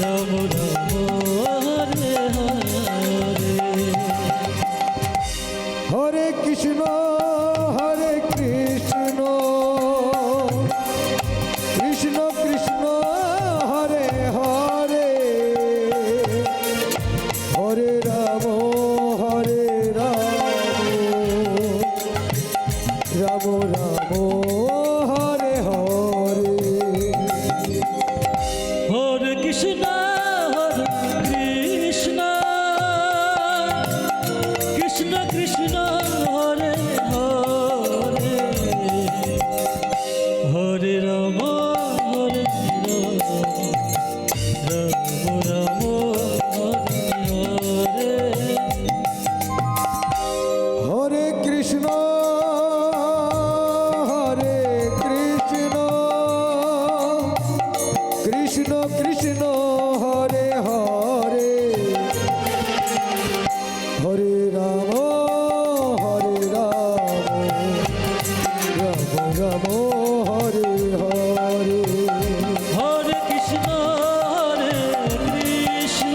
যমুনা রাম হরে রাম রাম কৃষ্ণ। কৃষ্ণ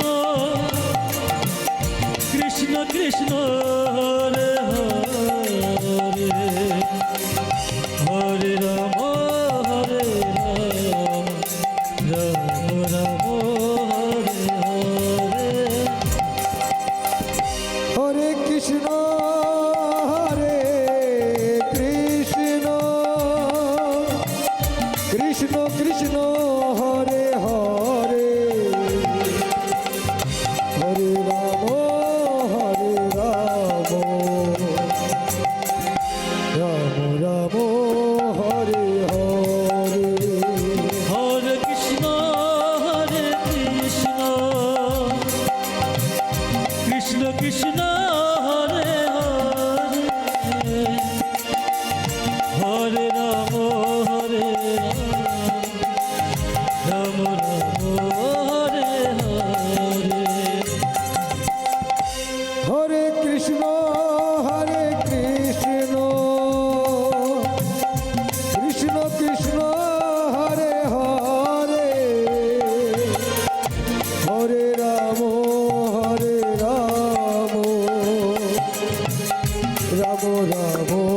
কৃষ্ণ কৃষ্ণ করবো